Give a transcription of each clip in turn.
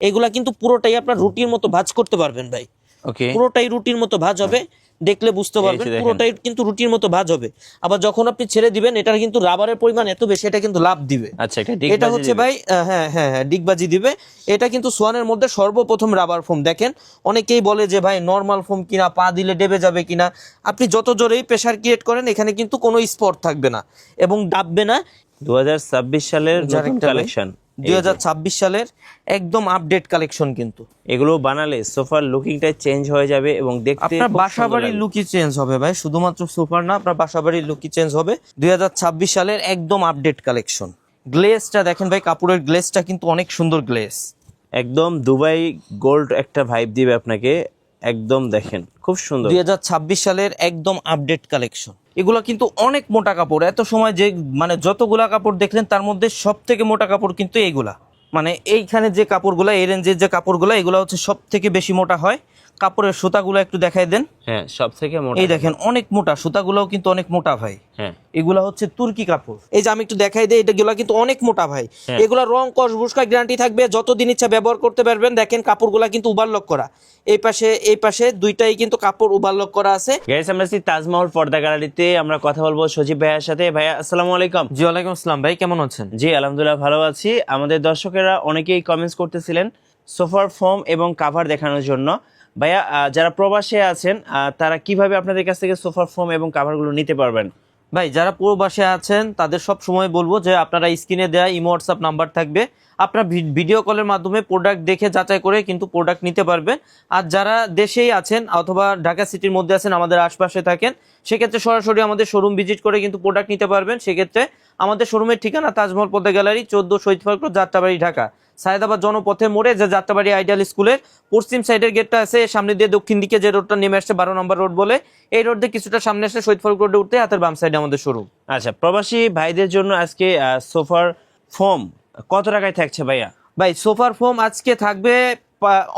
এগুলা কিন্তু পুরোটাই আপনার রুটির মতো ভাজ করতে পারবেন ভাই। ওকে পুরোটাই রুটির মতো ভাজ হবে দেখলে বুঝতে পারবেন পুরোটাই কিন্তু রুটির মতো ভাজ হবে। আবার যখন আপনি ছেড়ে দিবেন এটার কিন্তু রাবারের পরিমাণ এত বেশি এটা কিন্তু লাভ দিবে। আচ্ছা এটা হচ্ছে ভাই হ্যাঁ হ্যাঁ হ্যাঁ ডিগবাজি দিবে। এটা কিন্তু সোয়ানের মধ্যে সর্বপ্রথম রাবার ফোম। দেখেন অনেকেই বলে যে ভাই নর্মাল ফোম কিনা পা দিলে ডেবে যাবে কিনা। আপনি যত জোরেই প্রেসার ক্রিয়েট করেন এখানে কিন্তু কোনো স্পট থাকবে না এবং ডাববে না। 2026 সালের নতুন। কালেকশন দুই হাজার ছাব্বিশ সালের একদম আপডেট কালেকশন কিন্তু। এগুলো বানালে সোফার লুকিংটা চেঞ্জ হয়ে যাবে এবং দেখতে আপনার খুব বাসা বাড়ির লাগবে। লুকই চেঞ্জ হবে ভাই শুধুমাত্র সুপার না আপনার বাসা বাড়ির লুকই চেঞ্জ হবে। দুই হাজার ছাব্বিশ সালের একদম আপডেট কালেকশন গ্লেসটা দেখেন ভাই কাপড়ের গ্লেসটা কিন্তু অনেক সুন্দর গ্লেস একদম দুবাই গোল্ড একটা ভাইব দিবে আপনাকে। একদম দেখেন, খুব সুন্দর। দুই হাজার ছাব্বিশ সালের একদম আপডেট কালেকশন এগুলা কিন্তু অনেক মোটা কাপড়। এত সময় যে মানে যতগুলা কাপড় দেখলেন, তার মধ্যে সব থেকে মোটা কাপড় কিন্তু এইগুলা। মানে এইখানে যে কাপড়গুলা, এই রেঞ্জের যে কাপড়গুলা, এগুলো হচ্ছে সব থেকে বেশি মোটা হয়। কাপড়ের সুতাগুলো একটু দেখাই দেন। হ্যাঁ সব থেকে মোটা। এই দেখেন অনেক মোটা সুতাগুলোও কিন্তু অনেক মোটা ভাই। হ্যাঁ। এগুলা হচ্ছে তুর্কি কাপড়। এই যে আমি একটু দেখাই দিই এটাগুলা কিন্তু অনেক মোটা ভাই। হ্যাঁ। এগুলা রং কস বুসকা গ্যারান্টি থাকবে যতদিন ইচ্ছা ব্যবহার করতে পারবেন। দেখেন কাপড়গুলা কিন্তু ওভারলক করা। এই পাশে এই পাশে দুইটাই কিন্তু কাপড় ওভারলক করা আছে। গাইস আমরা আছি তাজমহল পর্দা গ্যালারিতে। আমরা কথা বলব সজীব ভাইয়ের সাথে। ভাইয়া আসসালামু আলাইকুম। জি ওয়ালাইকুম আসসালাম। ভাই কেমন আছেন? জি আলহামদুলিল্লাহ ভালো আছি। আমাদের দর্শকেরা অনেকেই কমেন্টস করতেছিলেন সোফার ফর্ম এবং কাভার দেখানোর জন্য। ভাইয়া যারা প্রবাসে আছেন তারা কীভাবে আপনাদের কাছ থেকে সোফার ফোম এবং কাভারগুলো নিতে পারবেন? ভাই, যারা প্রবাসে আছেন, তাদের সব সময় বলব যে আপনারা স্ক্রিনে দেওয়া ইমো, হোয়াটসঅ্যাপ নাম্বার থাকবে। আপনার ভিডিও কলের মাধ্যমে প্রোডাক্ট দেখে যাচাই করে কিন্তু প্রোডাক্ট নিতে পারবেন। আর যারা দেশেই আছেন অথবা ঢাকা সিটির মধ্যে আছেন, আমাদের আশপাশে থাকেন, সেক্ষেত্রে সরাসরি আমাদের শোরুম ভিজিট করে কিন্তু প্রোডাক্ট নিতে পারবেন। সেক্ষেত্রে আমাদের শোরুমের ঠিকানা তাজমহল পদ্মা গ্যালারি, চোদ্দ শহীদ যাত্রাবাড়ি, ঢাকা। সায়দাবাদ জনপথে মোড়ে যে যাত্রাবাড়ি আইডিয়াল স্কুলের পশ্চিম সাইডের গেটটা আছে সামনে দিয়ে দক্ষিণ দিকে যে রোডটা নেমে আসছে বারো নম্বর রোড বলে এই রোড দিয়ে কিছুটা সামনে আসলে শহীদ ফারুক রোডে উঠতে হাতের বাম সাইডে আমাদের শোরুম। আচ্ছা প্রবাসী ভাইদের জন্য আজকে সোফার ফোম কত টাকায় থাকছে ভাইয়া? ভাই সোফার ফোম আজকে থাকবে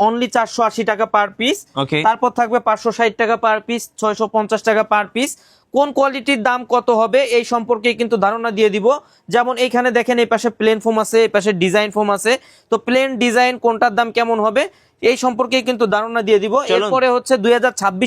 অনলি চারশো আশি টাকা পার পিস ওকে তারপর থাকবে পাঁচশো ষাট টাকা পার পিস ছয়শো পঞ্চাশ টাকা পার পিস কোন কোয়ালিটির দাম কত হবে এই সম্পর্কে কিন্তু ধারণা দিয়ে দিব। যেমন এইখানে দেখেন এই পাশে প্লেন ফোম আছে এই পাশে ডিজাইন ফোম আছে। তো প্লেন ডিজাইন কোনটার দাম কেমন হবে এই সম্পর্কে কিন্তু ধারণা দিয়ে দিব। এরপরে হচ্ছে দুই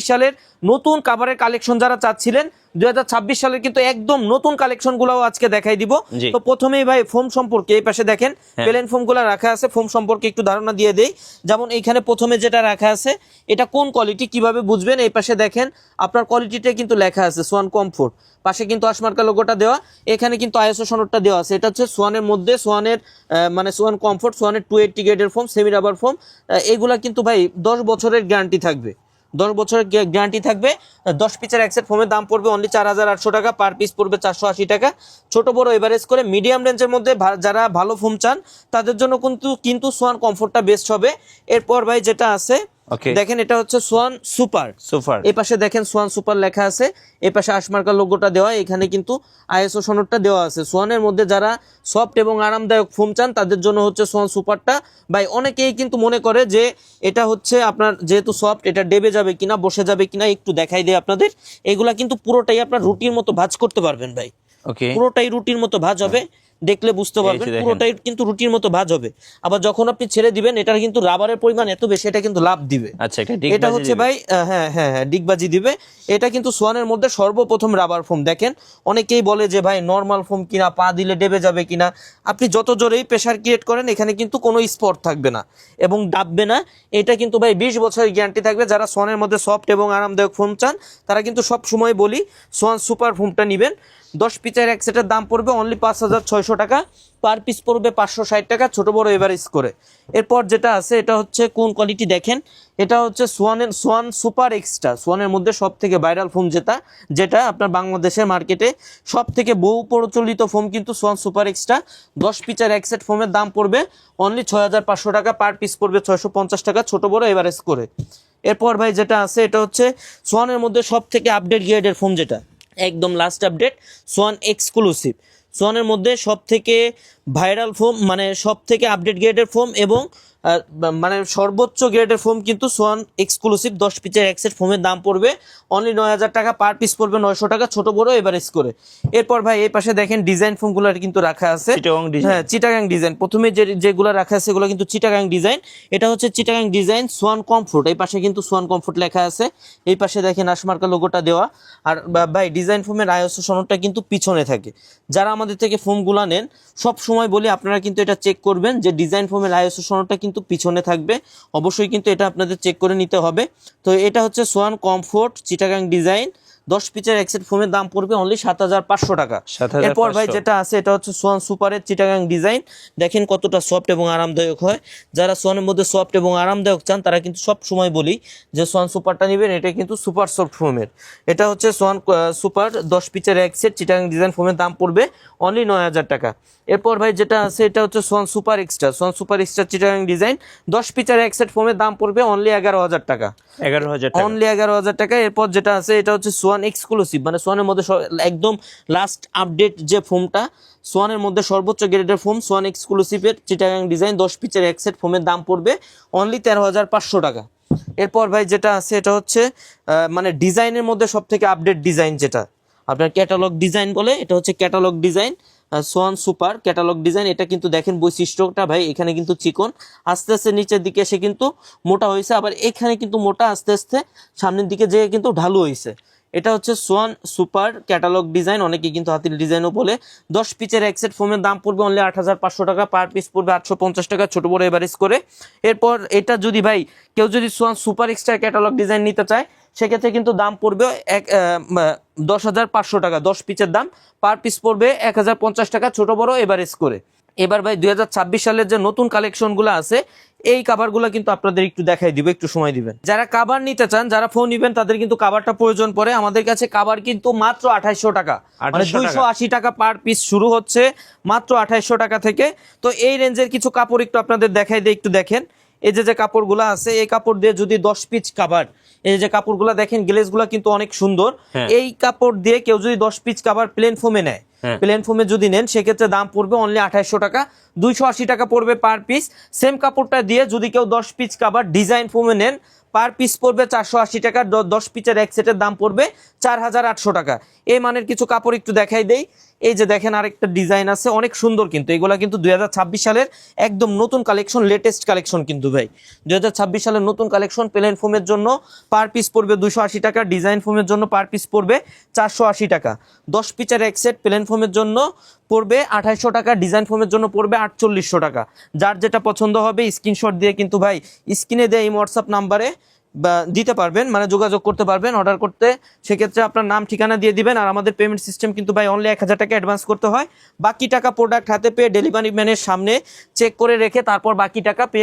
সালের নতুন কাভারের কালেকশন যারা চাচ্ছিলেন দুই সালের কিন্তু একদম নতুন কালেকশন গুলাও আজকে দেখাই দিব। তো প্রথমেই ভাই ফোম সম্পর্কে এই পাশে দেখেন। প্লেন ফোমগুলা রাখা আছে ফোম সম্পর্কে একটু ধারণা দিয়ে দেই। যেমন এইখানে প্রথমে যেটা রাখা আছে এটা কোন কোয়ালিটি কীভাবে বুঝবেন? এই পাশে দেখেন আপনার কোয়ালিটিটা কিন্তু লেখা আছে। Swan comfort. পাশে কিন্তু আসমার্কা লোগোটা দেওয়া, এখানে কিন্তু আইএসও সনদটা দেওয়া আছে। এটা হচ্ছে সোয়ানের মধ্যে, সোয়ানের মানে সোয়ান কমফোর্ট, সোয়ানের টু এইটটি গ্রেডের ফোম সেমি রাবার ফোম এগুলা কিন্তু ভাই দশ বছরের গ্যারান্টি থাকবে। দশ বছরের গ্যারান্টি থাকবে। দশ পিসের একসেট ফোমের দাম পড়বে অনলি চার হাজার আটশো টাকা পার পিস পড়বে চারশো আশি টাকা। ছোট, বড় এভারেজ করে মিডিয়াম রেঞ্জের মধ্যে যারা ভালো ফোম চান, তাদের জন্য কিন্তু কিন্তু সোয়ান কমফোর্টটা বেস্ট হবে। এরপর ভাই যেটা আছে দেখেন এটা হচ্ছে সোয়ান সুপার সুপার এই পাশে দেখেন সোয়ান সুপার লেখা আছে। এই পাশে আশমার্কা লোগোটা দেওয়া এখানে কিন্তু আইএসও সনদটা দেওয়া আছে। সোয়ানের মধ্যে যারা সফট এবং আরামদায়ক ফোম চান তাদের জন্য হচ্ছে সোয়ান সুপারটা ভাই অনেকেই কিন্তু মনে করে যে এটা হচ্ছে আপনার যেহেতু সফট এটা ডেবে যাবে কিনা বসে যাবে কিনা একটু দেখাই দেয় আপনাদের। এগুলা কিন্তু পুরোটাই আপনার রুটির মতো ভাজ করতে পারবেন ভাই। ওকে পুরোটাই রুটির মতো ভাজ হবে। দেখলে বুঝতে পারবেন পুরোটাই কিন্তু রুটির মতো ভাজ হবে। আবার যখন আপনি ছেড়ে দিবেন এটার কিন্তু রাবারের পরিমাণ এত বেশি এটা কিন্তু লাভ দিবে। আচ্ছা এটা হচ্ছে ভাই হ্যাঁ হ্যাঁ হ্যাঁ ডিগবাজি দিবে। এটা কিন্তু সোয়ানের মধ্যে সর্বপ্রথম রাবার ফোম। দেখেন অনেকেই বলে যে ভাই নর্মাল ফোম কিনা পা দিলে ডেবে যাবে কিনা? আপনি যত জোরেই প্রেসার ক্রিয়েট করেন এখানে কিন্তু কোনো স্পট থাকবে না এবং ডাববে না। এটা কিন্তু ভাই বিশ বছরের গ্যারান্টি থাকবে। যারা সোয়ানের মধ্যে সফট এবং আরামদায়ক ফোম চান তারা কিন্তু সব সময় বলি সোয়ান সুপার ফোমটা নেবেন। দশ পিসের এক সেটের দাম পড়বে অনলি পাঁচ হাজার ছয়শো টাকা। পার পিস পড়বে পাঁচশো ষাট টাকা, ছোট বড় এভারেজ করে এরপর যেটা আছে, এটা হচ্ছে কোন কোয়ালিটি দেখেন? এটা হচ্ছে সোয়ানের সোয়ান সুপার এক্সট্রা সোয়ানের মধ্যে সব থেকে ভাইরাল ফোম যেটা যেটা আপনার বাংলাদেশের মার্কেটে সব থেকে বহু প্রচলিত ফোম কিন্তু সোয়ান সুপার এক্সট্রা দশ পিচার এক সেট ফোমের দাম পড়বে অনলি ছয় হাজার পাঁচশো টাকা, পার পিস পড়বে ছয়শো পঞ্চাশ টাকা, ছোট বড় এভারেজ করে এরপর ভাই যেটা আছে, এটা হচ্ছে সোয়ানের মধ্যে সব থেকে আপডেট গ্রেডের ফোম যেটা। একদম লাস্ট আপডেট সোয়ান এক্সক্লুসিভ সোয়ানের মধ্যে সব থেকে ভাইরাল ফোম মানে সব থেকে আপডেট গ্রেডের ফোম এবং মানে সর্বোচ্চ গ্রেডের ফোম কিন্তু সোয়ান এক্সক্লুসিভ দশ পিচের একসেট ফোমের দাম পড়বে। অনলি নয় হাজার টাকা পার পিস পড়বে নয়শো টাকা ছোট বড় এভারেজ করে। এরপর ভাই এই পাশে দেখেন ডিজাইন ফোমগুলো কিন্তু রাখা আছে। হ্যাঁ চিটাগাং ডিজাইন প্রথমে যে যেগুলো রাখা আছে সেগুলো কিন্তু চিটাগাং ডিজাইন এটা হচ্ছে চিটাগাং ডিজাইন সোয়ান কমফোর্ট এই পাশে কিন্তু সোয়ান কমফোর্ট লেখা আছে। এই পাশে দেখেন আশমার্কা লোগোটা দেওয়া। আর ভাই ডিজাইন ফোমের আইএসও সনদটা কিন্তু পিছনে থাকে। যারা আমাদের থেকে ফোমগুলো নেন সব সময় বলি আপনারা কিন্তু এটা চেক করবেন যে ডিজাইন ফোমের আইএসও সনদটা কিন্তু পিছনে থাকবে। অবশ্যই কিন্তু এটা আপনাদের চেক করে নিতে হবে। তো এটা হচ্ছে সোয়ান কমফোর্ট চিটাগাং ডিজাইন দশ পিচের এক্সেট ফোমের দাম পড়বে অনলি সাত হাজার পাঁচশো টাকা। এরপর ভাই যেটা আছে এটা হচ্ছে সোয়ান সুপারের চিটাগাং ডিজাইন দেখেন কতটা সফট এবং আরামদায়ক হয়। যারা সোয়ানের মধ্যে সফট এবং আরামদায়ক চান তারা কিন্তু সব সময় বলি যে সোয়ান সুপারটা নেবেন এটা কিন্তু সুপার সফট ফোমের এটা হচ্ছে সোয়ান সুপার দশ পিচের এক সেট চিটাগাং ডিজাইন ফোমের দাম পড়বে অনলি নয় হাজার টাকা। এরপর ভাই যেটা আছে এটা হচ্ছে Swan super extra Swan super extra Chittagong design দশ পিচের এক সেট ফোমের দাম পড়বে অনলি এগারো হাজার টাকা। এগারো হাজার অনলি এগারো হাজার টাকা। এরপর যেটা আছে এটা হচ্ছে সোয়ান এক্সক্লুসিভ মানে সোয়ানের মধ্যে একদম লাস্ট আপডেট যে ফোমটা সোয়ানের মধ্যে সর্বোচ্চ গ্রেডের ফোম সোয়ান এক্সক্লুসিভের চিটাগাং ডিজাইন দশ পিচের এক সেট ফোমের দাম পড়বে অনলি তেরো হাজার পাঁচশো টাকা। এরপর ভাই যেটা আছে, এটা হচ্ছে মানে ডিজাইনের মধ্যে সব থেকে আপডেট ডিজাইন যেটা। আপনার ক্যাটালগ ডিজাইন বলে, এটা হচ্ছে catalogue design Swan super catalogue design এটা কিন্তু দেখেন বৈশিষ্ট্যটা ভাই, এখানে কিন্তু চিকন। আস্তে আস্তে নিচের দিকে এসে কিন্তু মোটা হয়েছে, আবার এখানে কিন্তু মোটা আস্তে আস্তে সামনের দিকে যেয়ে কিন্তু ঢালু হয়েছে। এটা হচ্ছে সোয়ান সুপার ক্যাটালগ ডিজাইন অনেকে কিন্তু হাতির ডিজাইনও বলে। দশ পিচের একসেট ফোমের দাম পড়বে অনলি আট হাজার পাঁচশো টাকা পার পিস পড়বে আটশো পঞ্চাশ টাকা, ছোট বড় এভারেজ করে। এরপর এটা যদি ভাই, কেউ যদি Swan super extra catalogue design নিতে চায়, সেক্ষেত্রে কিন্তু দাম পড়বে এক দশ হাজার পাঁচশো টাকা, দশ পিচের দাম। পার পিস পড়বে এক হাজার পঞ্চাশ টাকা, ছোট বড় এভারেজ করে। এবার ভাই দুই হাজার ছাব্বিশ সালের যে নতুন কালেকশনগুলো আছে এই কাভারগুলো কিন্তু আপনাদের একটু দেখাই দিব একটু সময় দিবেন। যারা কাভার নিতে চান যারা ফোন নিবেন তাদের কিন্তু কাভারটা প্রয়োজন পড়ে। আমাদের কাছে কাভার কিন্তু মাত্র আঠাইশো টাকা। মানে 2800 দুইশো আশি টাকা পার পিস শুরু হচ্ছে মাত্র আঠাইশো টাকা থেকে। তো এই রেঞ্জের কিছু কাপড় একটু আপনাদের দেখাই দিয়ে একটু দেখেন। এই যে যে কাপড়গুলো আছে এই কাপড় দিয়ে যদি দশ পিস কাভার এই যে কাপড় কাপড়গুলো দেখেন গ্লেজগুলো কিন্তু অনেক সুন্দর। হ্যাঁ। এই কাপড় দিয়ে কেউ যদি দশ পিস কাভার প্লেন ফোমে নেয়। প্লেন ফোমে যদি নেন, সেক্ষেত্রে দাম পড়বে অনলি আঠাইশশো টাকা। দুইশো আশি টাকা পড়বে পার পিস সেম কাপড়টা দিয়ে যদি কেউ দশ পিস কাবার ডিজাইন ফোমে নেন পার পিস পড়বে চারশো আশি টাকা। দশ পিচের এক সেটের দাম পড়বে চার হাজার আটশো টাকা। এই মানের কিছু কাপড় একটু দেখাই দেই। এই যে দেখেন আরেকটা ডিজাইন আছে, অনেক সুন্দর কিন্তু। এগুলা কিন্তু দুই হাজার ছাব্বিশ সালের একদম নতুন কালেকশন লেটেস্ট কালেকশন কিন্তু ভাই। দুই হাজার ছাব্বিশ সালের নতুন কালেকশন প্লেন ফোমের জন্য পার পিস পড়বে দুশো আশি টাকা ডিজাইন ফোমের জন্য পার পিস পড়বে চারশো আশি টাকা। দশ পিচের এক সেট প্লেন ফোমের জন্য পড়বে আঠাইশশো টাকা ডিজাইন ফোমের জন্য পড়বে আটচল্লিশশো টাকা। যার যেটা পছন্দ হবে স্ক্রিনশট দিয়ে কিন্তু ভাই স্ক্রিনে দেয় এই হোয়াটসঅ্যাপ নাম্বারে দিতে পারবেন মানে যোগাযোগ করতে পারবেন অর্ডার করতে সেক্ষেত্রে আপনার নাম ঠিকানা দিয়ে দিবেন আর আমাদের পেমেন্ট সিস্টেম কিন্তু ভাই অনলি এক হাজার টাকা অ্যাডভান্স করতে হয়। বাকি টাকা প্রোডাক্ট হাতে পেয়ে ডেলিভারি ম্যানের সামনে চেক করে রেখে তারপর বাকি টাকা পে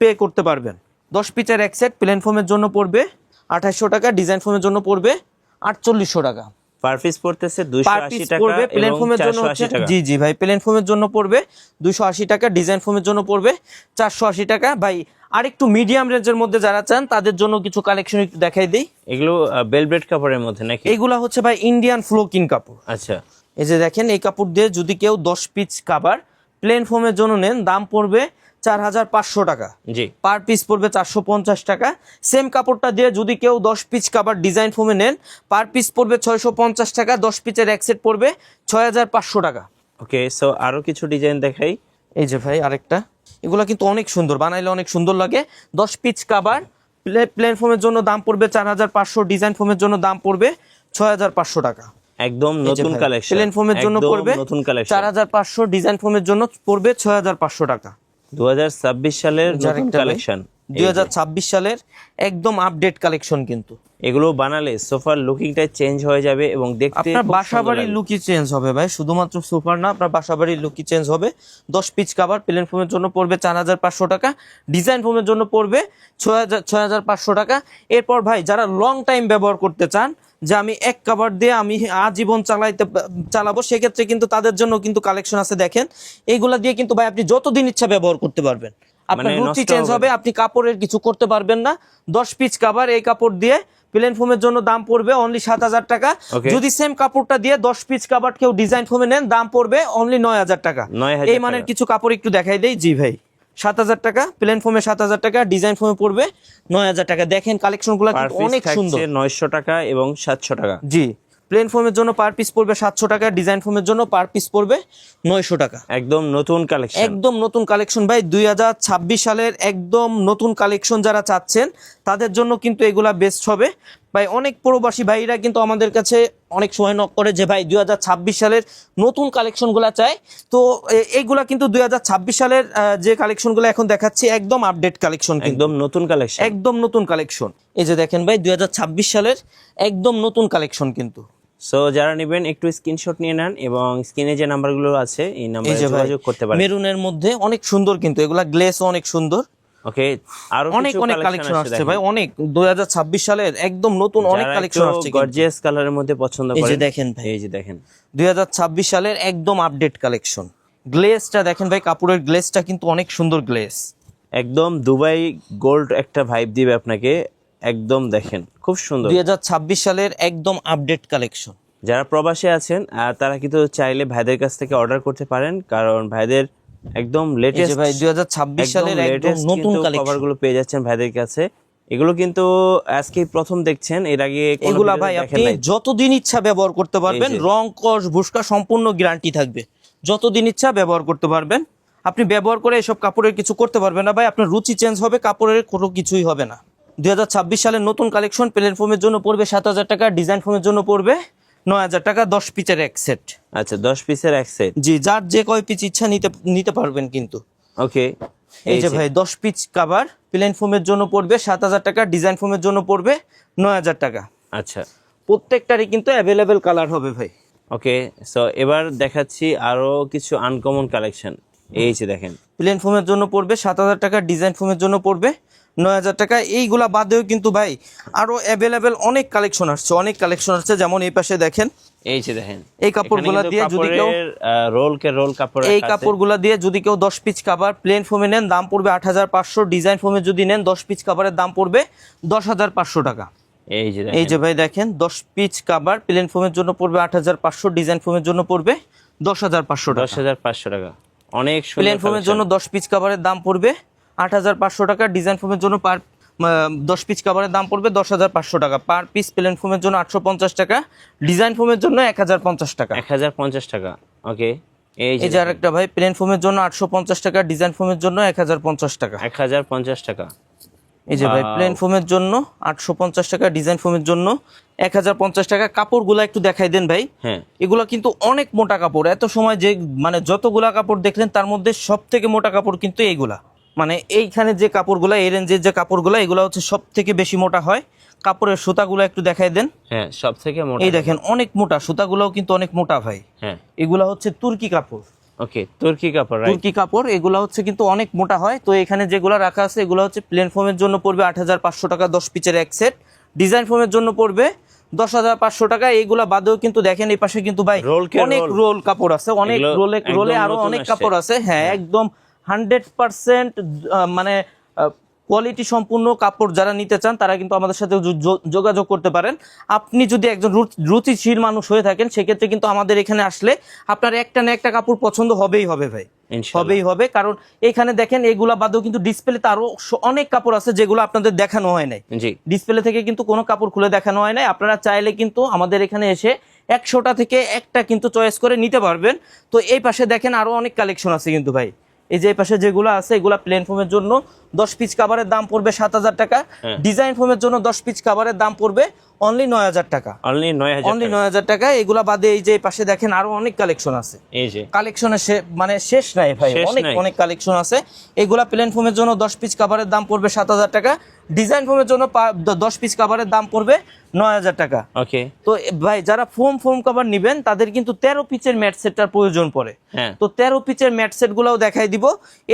পে করতে পারবেন। দশ পিচের এক সেট প্লেন ফোমের জন্য পড়বে আঠাশশো টাকা ডিজাইন ফোমের জন্য পড়বে আটচল্লিশশো টাকা। পার পিস পড়তেছে দুইশো পার আশি পিস টাকা পড়বে প্লেন ফোমের জন্য হচ্ছে জি জি ভাই প্লেন ফোমের জন্য পড়বে দুশো আশি টাকা ডিজাইন ফোমের জন্য পড়বে চারশো আশি টাকা ভাই আরেকটু মিডিয়াম রেঞ্জের মধ্যে যারা চান তাদের জন্য কিছু কালেকশন একটু দেখাই দিই। এগুলো বেলব্রেড কাপড়ের মধ্যে নাকি? এইগুলা হচ্ছে ভাই ইন্ডিয়ান ফ্লোকিন কাপড়। আচ্ছা। এই যে দেখেন এই কাপড় দিয়ে যদি কেউ দশ পিস কাভার প্লেন ফোমের জন্য নেন দাম পড়বে চার হাজার পাঁচশো টাকা। জি। পার পিস পড়বে চারশো পঞ্চাশ টাকা। সেম কাপড়টা দিয়ে যদি কেউ দশ পিস কাভার ডিজাইন ফোমে নেন পার পিস পড়বে ছয়শো পঞ্চাশ টাকা দশ পিসের এক সেট পড়বে ছয় হাজার পাঁচশো টাকা। ওকে সো আরও কিছু ডিজাইন দেখাই। এই যে ভাই আরেকটা। এগুলা কিন্তু অনেক সুন্দর বানাইলে অনেক সুন্দর লাগে। দশ পিচ কাবার প্লেন ফোমের জন্য দাম পড়বে চার হাজার পাঁচশো ডিজাইন ফোমের জন্য দাম পড়বে ছয় হাজার পাঁচশো টাকা। একদম নতুন কালেকশন প্লেন ফোমের জন্য পড়বে নতুন কালেকশন চার হাজার পাঁচশো ডিজাইন ফোমের জন্য পড়বে ছয় হাজার পাঁচশো টাকা। 2026 সালের নতুন সালের ভাই। কালেকশন দুই হাজার ছাব্বিশ সালের একদম আপডেট কালেকশন কিন্তু। এগুলো বানালে সোফার লুকিংটা চেঞ্জ হয়ে যাবে এবং দেখতে আপনার বাসা বাড়ির। লুকই চেঞ্জ হবে ভাই শুধুমাত্র সুপার না আপনার বাসা বাড়ির লুকই চেঞ্জ হবে। দশ পিচ কাভার প্লেন ফোমের জন্য পড়বে চার হাজার পাঁচশো টাকা ডিজাইন ফোমের জন্য পড়বে ছয় হাজার ছয় হাজার পাঁচশো টাকা। এরপর ভাই যারা লং টাইম ব্যবহার করতে চান যে আমি এক কাভার দিয়ে আমি আজীবন চালাইতে চালাবো সেক্ষেত্রে কিন্তু তাদের জন্য কিন্তু কালেকশন আছে দেখেন। এইগুলা দিয়ে কিন্তু ভাই আপনি যতদিন ইচ্ছা ব্যবহার করতে পারবেন। আপনার মানে নষ্ট চেঞ্জ হবে আপনি কাপড়ের কিছু করতে পারবেন না। দশ পিচ কাভার এই কাপড় দিয়ে প্লেন ফোমের জন্য দাম পড়বে অনলি সাত হাজার টাকা। যদি সেম কাপড়টা দিয়ে দশ পিস কাপড় কেউ ডিজাইন ফোমে নেন দাম পড়বে অনলি নয় হাজার টাকা। এই মানের কিছু কাপড় একটু দেখাই দেই। জি ভাই সাত হাজার টাকা প্লেন ফোমে সাত হাজার টাকা ডিজাইন ফোমে পড়বে নয় হাজার টাকা। দেখেন কালেকশনগুলো অনেক সুন্দর। নয়শো টাকা এবং সাতশো টাকা। জি। প্লেন ফোমের জন্য পার পিস পড়বে সাতশো টাকা ডিজাইন ফোমের জন্য পার পিস পড়বে নয়শো টাকা। একদম নতুন কালেকশন একদম নতুন কালেকশন ভাই দুই হাজার ছাব্বিশ সালের একদম নতুন কালেকশন যারা চাচ্ছেন তাদের জন্য কিন্তু এগুলা বেস্ট হবে। ভাই অনেক প্রবাসী ভাইরা কিন্তু আমাদের কাছে অনেক সময় নক করে যে ভাই দু হাজার ছাব্বিশ সালের নতুন কালেকশনগুলো চাই। তো এইগুলা কিন্তু দুই হাজার ছাব্বিশ সালের যে কালেকশনগুলো এখন দেখাচ্ছি একদম আপডেট কালেকশন একদম নতুন কালেকশন একদম নতুন কালেকশন এই যে দেখেন ভাই দুই হাজার ছাব্বিশ সালের একদম নতুন কালেকশন কিন্তু। সো যারা নেবেন একটু স্ক্রিনশট নিয়ে নেন এবং স্ক্রিনে যে নাম্বারগুলো আছে এই নাম্বারে যোগাযোগ করতে পারেন। মেরুনের মধ্যে অনেক সুন্দর কিন্তু এগুলা গ্লেস অনেক সুন্দর। ওকে আর অনেক অনেক কালেকশন আসছে ভাই অনেক। দুই সালের একদম নতুন অনেক কালেকশন আসছে। গর্জিয়াস কালারের মধ্যে পছন্দ করেন এই যে দেখেন ভাই। এই যে দেখেন। দুই হাজার ছাব্বিশ সালের একদম আপডেট কালেকশন গ্লেসটা দেখেন ভাই কাপড়ের গ্লেসটা কিন্তু অনেক সুন্দর গ্লেস একদম দুবাই গোল্ড একটা ভাইব দিবে আপনাকে। একদম দেখেন খুব সুন্দর। দুই সালের একদম আপডেট কালেকশন যারা প্রবাসে আছেন তারা কিন্তু চাইলে ভাইদের কাছ থেকে অর্ডার করতে পারেন কারণ ভাইদের একদম লেটেস্ট ভাই দুই সালের একদম নতুন কালেকশন কভারগুলো পেয়ে যাচ্ছেন ভাইদের কাছে। এগুলো কিন্তু আজকে প্রথম দেখছেন এর আগে এগুলা ভাই আপনি যতদিন ইচ্ছা ব্যবহার করতে পারবেন রং কস ভুসকা সম্পূর্ণ গ্যারান্টি থাকবে। যতদিন ইচ্ছা ব্যবহার করতে পারবেন। আপনি ব্যবহার করে এসব কাপড়ের কিছু করতে পারবেন না ভাই আপনার রুচি চেঞ্জ হবে কাপড়ের কোনো কিছুই হবে না। দুই সালের নতুন কালেকশন প্লেন ফোমের জন্য পড়বে সাত হাজার টাকা ডিজাইন ফোমের জন্য পড়বে নয় হাজার টাকা দশ পিচের এক সেট আচ্ছা দশ পিসের এক সেট জি যার যে কয় পিচ ইচ্ছা নিতে নিতে পারবেন কিন্তু। ওকে এই যে ভাই দশ পিচ কাভার প্লেন ফোমের জন্য পড়বে সাত হাজার টাকা ডিজাইন ফোমের জন্য পড়বে নয় হাজার টাকা। আচ্ছা। প্রত্যেকটারই কিন্তু অ্যাভেলেবেল কালার হবে ভাই। ওকে সো এবার দেখাচ্ছি আরও কিছু আনকমন কালেকশন এই যে দেখেন। প্লেন ফোমের জন্য পড়বে সাত হাজার টাকা ডিজাইন ফোমের জন্য পড়বে নয় হাজার টাকা। এইগুলা বাদেও কিন্তু ভাই আরও অ্যাভেলেবেল অনেক কালেকশন আসছে অনেক কালেকশন আসছে। যেমন এই পাশে দেখেন। এই যে দেখেন। এই কাপড়গুলা দিয়ে যদি কেউ রোল কে রোল কাপড় এই কাপড়গুলা দিয়ে যদি কেউ দশ পিচ কাভার প্লেন ফোমে নেন দাম পড়বে আট হাজার পাঁচশো। ডিজাইন ফোমে যদি নেন দশ পিচ কাভারের দাম পড়বে দশ হাজার পাঁচশো টাকা। এই যে এই যে ভাই দেখেন দশ পিচ কাভার প্লেন ফোমের জন্য পড়বে আট হাজার পাঁচশো। ডিজাইন ফোমের জন্য পড়বে দশ হাজার পাঁচশো দশ টাকা হাজার পাঁচশো টাকা। অনেক সুন্দর প্লেন collection। জন্য দশ পিচ কাভারের দাম পড়বে আট হাজার পাঁচশো টাকা ডিজাইন ফোমের জন্য পার দশ পিচ কাভারের দাম পড়বে দশ হাজার পাঁচশো টাকা। পার পিস প্লেন ফোমের জন্য আটশো পঞ্চাশ টাকা ডিজাইন ফোমের জন্য এক হাজার পঞ্চাশ টাকা। এক হাজার পঞ্চাশ টাকা ওকে। এই যে আরেকটা ভাই প্লেন ফোমের জন্য আটশো পঞ্চাশ টাকা ডিজাইন ফোমের জন্য এক হাজার পঞ্চাশ টাকা। এক হাজার পঞ্চাশ টাকা। এই যে ভাই প্লেন ফোমের জন্য আটশো পঞ্চাশ টাকা ডিজাইন ফোমের জন্য এক হাজার পঞ্চাশ টাকা। কাপড়গুলো একটু দেখাই দেন ভাই। হ্যাঁ। এগুলো কিন্তু অনেক মোটা কাপড়। এত সময় যে মানে যতগুলা কাপড় দেখলেন তার মধ্যে সব থেকে মোটা কাপড় কিন্তু এইগুলা। মানে এইখানে যে কাপড়গুলা এই রেঞ্জের যে কাপড়গুলা এগুলো হচ্ছে সব থেকে বেশি মোটা হয়। কাপড়ের সুতাগুলো একটু দেখাই দেন। হ্যাঁ সব থেকে মোটা। এই দেখেন অনেক মোটা সুতাগুলোও কিন্তু অনেক মোটা ভাই। হ্যাঁ। এগুলা হচ্ছে তুর্কি কাপড়। ওকে তুর্কি কাপড় তুর্কি কাপড় এগুলা হচ্ছে কিন্তু অনেক মোটা হয়। তো এখানে যেগুলো রাখা আছে এগুলো হচ্ছে প্লেন ফোমের জন্য পড়বে আট হাজার পাঁচশো টাকা দশ পিচের এক সেট ডিজাইন ফোমের জন্য পড়বে দশ হাজার পাঁচশো টাকা। এইগুলা বাদেও কিন্তু দেখেন এই পাশে কিন্তু ভাই অনেক রোল কাপড় আছে। অনেক রোলে রোলে আরও অনেক কাপড় আছে। হ্যাঁ। একদম হান্ড্রেড পার্সেন্ট মানে কোয়ালিটি সম্পূর্ণ কাপড় যারা নিতে চান তারা কিন্তু আমাদের সাথে যোগাযোগ করতে পারেন। আপনি যদি একজন রুচিশীল মানুষ হয়ে থাকেন সেক্ষেত্রে কিন্তু আমাদের এখানে আসলে আপনার একটা না একটা কাপড় পছন্দ হবেই হবে ভাই। হবেই হবে কারণ এখানে দেখেন এগুলা বাদেও কিন্তু ডিসপ্লেতে আরও অনেক কাপড় আছে যেগুলো আপনাদের দেখানো হয় নাই। ডিসপ্লে থেকে কিন্তু কোনো কাপড় খুলে দেখানো হয় নাই। আপনারা চাইলে কিন্তু আমাদের এখানে এসে একশোটা থেকে একটা কিন্তু চয়েস করে নিতে পারবেন। তো এই পাশে দেখেন আরও অনেক কালেকশন আছে কিন্তু ভাই। এই যে পাশে যেগুলো আছে এগুলো প্লেন ফোমের জন্য দশ পিস কাভারের দাম পড়বে সাত হাজার টাকা হ্যাঁ। ডিজাইন ফোমের জন্য দশ পিস কাভারের দাম পড়বে অনলি নয় হাজার টাকা। অনলি নয় হাজার অনলি নয় হাজার টাকা। এগুলা বাদে এই যে পাশে দেখেন আরও অনেক কালেকশন আছে। এই যে। কালেকশনের মানে শেষ নাই ভাই। অনেক অনেক কালেকশন আছে। এগুলা প্লেন ফোমের জন্য দশ পিস কাভারের দাম পড়বে সাত হাজার টাকা। ডিজাইন ফোমের জন্য দশ পিস কাভারের দাম পড়বে নয় হাজার টাকা। ওকে তো ভাই যারা ফোম ফোম কাভার নিবেন তাদের কিন্তু তেরো পিচের ম্যাট সেটটার প্রয়োজন পড়ে। হ্যাঁ। তো তেরো পিচের ম্যাট সেট গুলাও দেখাই দিব।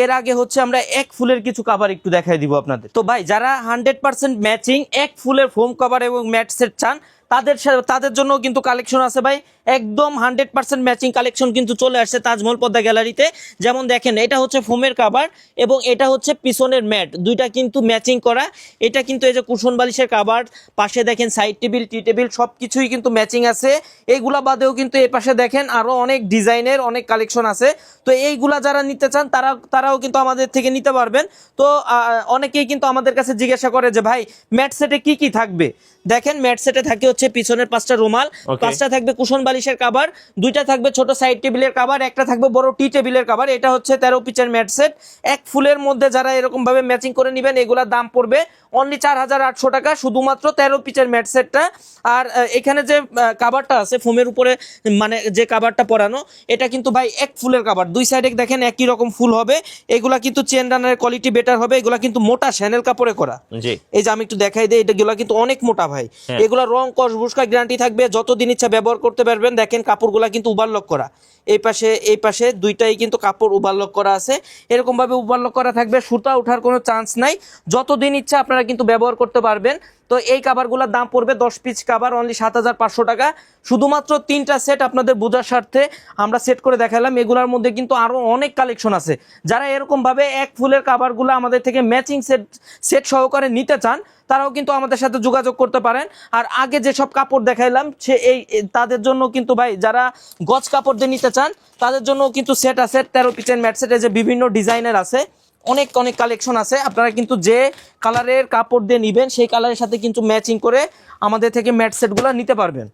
এর আগে হচ্ছে আমরা এক ফুলের কিছু কাভার একটু দেখাই দিব আপনাদের। তো ভাই যারা হান্ড্রেড পার্সেন্ট ম্যাচিং এক ফুলের ফোম কাভার এবং ম্যাট সেট চান তাদের তাদের জন্য কিন্তু কালেকশন আছে ভাই। একদম হান্ড্রেড পার্সেন্ট ম্যাচিং কালেকশন কিন্তু চলে আসছে তাজমহল পদ্মা গ্যালারিতে। যেমন দেখেন এটা হচ্ছে ফোমের কাভার এবং এটা হচ্ছে পিছনের ম্যাট। দুইটা কিন্তু ম্যাচিং করা। এটা কিন্তু এই যে কুশন বালিশের কাভার পাশে দেখেন সাইড টেবিল টি টেবিল সব কিছুই কিন্তু ম্যাচিং আছে। এইগুলা বাদেও কিন্তু এই পাশে দেখেন আরও অনেক ডিজাইনের অনেক কালেকশন আছে। তো এইগুলা যারা নিতে চান তারা তারাও কিন্তু আমাদের থেকে নিতে পারবেন। তো অনেকেই কিন্তু আমাদের কাছে জিজ্ঞাসা করে যে ভাই ম্যাট সেটে কি কি থাকবে? দেখেন ম্যাট সেটে থাকে হচ্ছে পিছনের পাঁচটা রুমাল। পাঁচটা থাকবে কুশন বালিশের কাভার দুইটা থাকবে ছোট সাইড টেবিলের কাভার একটা থাকবে বড় টি টেবিলের কাভার এটা হচ্ছে তেরো পিচের ম্যাট সেট এক ফুলের মধ্যে যারা এরকম ভাবে ম্যাচিং করে নেবেন এগুলার দাম পড়বে অনলি চার হাজার আটশো টাকা শুধুমাত্র তেরো পিচের ম্যাট সেটটা আর এখানে যে কাভারটা আছে ফোমের উপরে মানে যে কাভারটা পরানো এটা কিন্তু ভাই এক ফুলের কাভার দুই সাইডে দেখেন একই রকম ফুল হবে এগুলা কিন্তু চেন রানারের কোয়ালিটি বেটার হবে এগুলা কিন্তু মোটা শ্যানেল কাপড়ে করা। এই যে আমি একটু দেখাই দিই এগুলো কিন্তু অনেক মোটা ভাই। এগুলা রং কস বুসকা গ্যারান্টি থাকবে যতদিন ইচ্ছা ব্যবহার করতে পারবেন দেখেন কাপড়গুলা কিন্তু ওভারলক করা। এই পাশে এই পাশে দুইটাই কিন্তু কাপড় ওভারলক করা আছে। এরকম ভাবে উবারলক করা থাকবে। সুতা ওঠার কোনো চান্স নাই। যতদিন ইচ্ছা আপনারা কিন্তু ব্যবহার করতে পারবেন। তো এই কাভারগুলোর দাম পড়বে দশ পিস কাভার অনলি সাত হাজার পাঁচশো টাকা। শুধুমাত্র তিনটা সেট আপনাদের বোঝার স্বার্থে আমরা সেট করে দেখালাম। এগুলোর মধ্যে কিন্তু আরও অনেক কালেকশন আছে। যারা এরকমভাবে এক ফুলের কাভারগুলো আমাদের থেকে ম্যাচিং সেট সেট সহকারে নিতে চান, তারাও কিন্তু আমাদের সাথে যোগাযোগ করতে পারেন। আর আগে যেসব কাপড় দেখাইলাম, সে এই তাদের জন্য কিন্তু ভাই, যারা গজ কাপড় দিয়ে নিতে চান, তাদের জন্য কিন্তু সেট আছে। তেরো পিচের ম্যাট সেট যে বিভিন্ন ডিজাইনের আছে। অনেক অনেক কালেকশন আছে। আপনারা কিন্তু যে কালারের কাপড় দিয়ে নিবেন সেই কালারের সাথে কিন্তু ম্যাচিং করে আমাদের থেকে ম্যাট সেটগুলো নিতে পারবেন।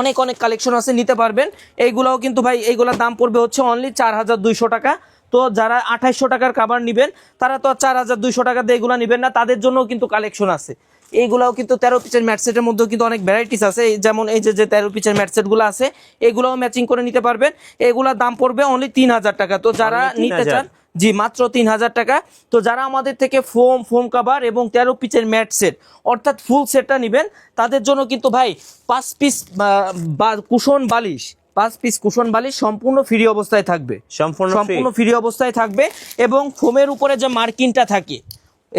অনেক অনেক কালেকশন আছে নিতে পারবেন। এইগুলাও কিন্তু ভাই এইগুলোর দাম পড়বে হচ্ছে অনলি চার হাজার দুইশো টাকা। তো যারা আঠাইশশো টাকার কাবার নেবেন তারা তো চার হাজার দুইশো টাকা দিয়ে এগুলো নেবেন না তাদের জন্য কিন্তু কালেকশন আছে। এইগুলাও কিন্তু তেরো পিচের ম্যাটসেটের মধ্যেও কিন্তু অনেক ভ্যারাইটিস আছে। যেমন এই যে যে তেরো পিচের ম্যাটসেটগুলো আছে এগুলোও ম্যাচিং করে নিতে পারবেন। এগুলোর দাম পড়বে অনলি তিন হাজার টাকা। তো যারা নিতে চান জি মাত্র তিন হাজার টাকা। তো যারা আমাদের থেকে ফোম ফোম কাভার এবং তেরো পিচের ম্যাট সেট অর্থাৎ ফুল সেটটা নেবেন তাদের জন্য কিন্তু ভাই পাঁচ পিস বা কুশন বালিশ পাঁচ পিস কুশন বালিশ সম্পূর্ণ ফ্রি অবস্থায় থাকবে। সম্পূর্ণ সম্পূর্ণ ফ্রি। অবস্থায় থাকবে এবং ফোমের উপরে যে মার্কিনটা থাকে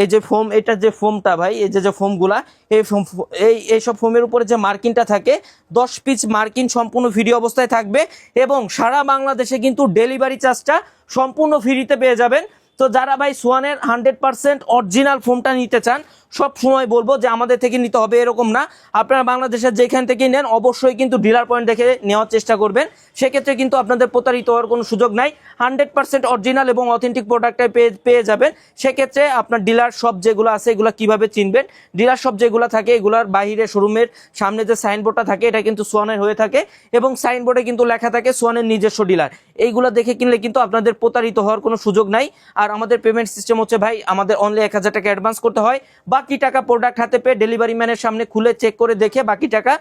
এই যে ফোম, এটা যে ফোমটা ভাই, এই যে যে ফোমগুলা, এই ফোম, এই এইসব ফোমের উপরে যে মার্কিনটা থাকে, দশ পিস মার্কিন সম্পূর্ণ ফ্রি অবস্থায় থাকবে এবং সারা বাংলাদেশে কিন্তু ডেলিভারি চার্জটা সম্পূর্ণ ফ্রিতে পেয়ে যাবেন। তো যারা ভাই সোয়ানের হান্ড্রেড পার্সেন্ট অরিজিনাল ফোমটা নিতে চান সব সময় বলব যে আমাদের থেকে নিতে হবে এরকম না। আপনারা বাংলাদেশের যেখান থেকে নেন, অবশ্যই কিন্তু ডিলার পয়েন্ট দেখে নেওয়ার চেষ্টা করবেন। সেক্ষেত্রে কিন্তু আপনাদের প্রতারিত হওয়ার কোনো সুযোগ নাই। হান্ড্রেড পার্সেন্ট অরিজিনাল এবং অথেন্টিক প্রোডাক্টটাই পেয়ে পেয়ে যাবেন। সেক্ষেত্রে আপনার ডিলার শপ যেগুলো আছে এগুলো কীভাবে চিনবেন? ডিলার শপ যেগুলো থাকে এগুলোর বাইরে শোরুমের সামনে যে সাইনবোর্ডটা থাকে, এটা কিন্তু সোয়ানের হয়ে থাকে এবং সাইনবোর্ডে কিন্তু লেখা থাকে সোয়ানের নিজস্ব ডিলার। এইগুলো দেখে কিনলে কিন্তু আপনাদের প্রতারিত হওয়ার কোনো সুযোগ নাই। আর আমাদের পেমেন্ট সিস্টেম হচ্ছে ভাই, আমাদের অনলি এক হাজার টাকা অ্যাডভান্স করতে হয়। বাকি টাকা প্রোডাক্ট হাতে পেয়ে ডেলিভারি ম্যানের সামনে খুলে চেক করে দেখে বাকি টাকা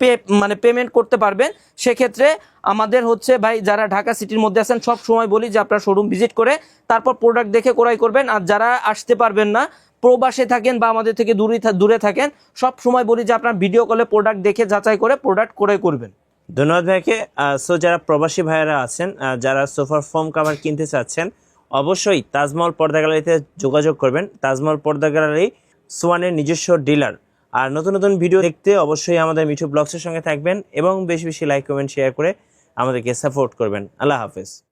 পে মানে পেমেন্ট করতে পারবেন। সেক্ষেত্রে আমাদের হচ্ছে ভাই যারা ঢাকা সিটির মধ্যে আছেন, সব সময় বলি যে আপনারা শোরুম ভিজিট করে তারপর প্রোডাক্ট দেখে ক্রয় করবেন। আর যারা আসতে পারবেন না, প্রবাসে থাকেন বা আমাদের থেকে দূরে দূরে থাকেন, সব সময় বলি যে আপনার ভিডিও কলে প্রোডাক্ট দেখে যাচাই করে প্রোডাক্ট ক্রয় করবেন। ধন্যবাদ ভাইকে। সো যারা প্রবাসী ভাইয়েরা আছেন যারা সোফার ফোম কাভার কিনতে চাচ্ছেন অবশ্যই তাজমহল পর্দা গ্যালারিতে যোগাযোগ করবেন। তাজমহল পর্দা গ্যালারি সোয়ানের নিজস্ব ডিলার। আর নতুন নতুন ভিডিও দেখতে অবশ্যই আমাদের মিঠু ব্লগসের সঙ্গে থাকবেন এবং বেশি বেশি লাইক, কমেন্ট শেয়ার করে আমাদেরকে সাপোর্ট করবেন। আল্লাহ হাফেজ।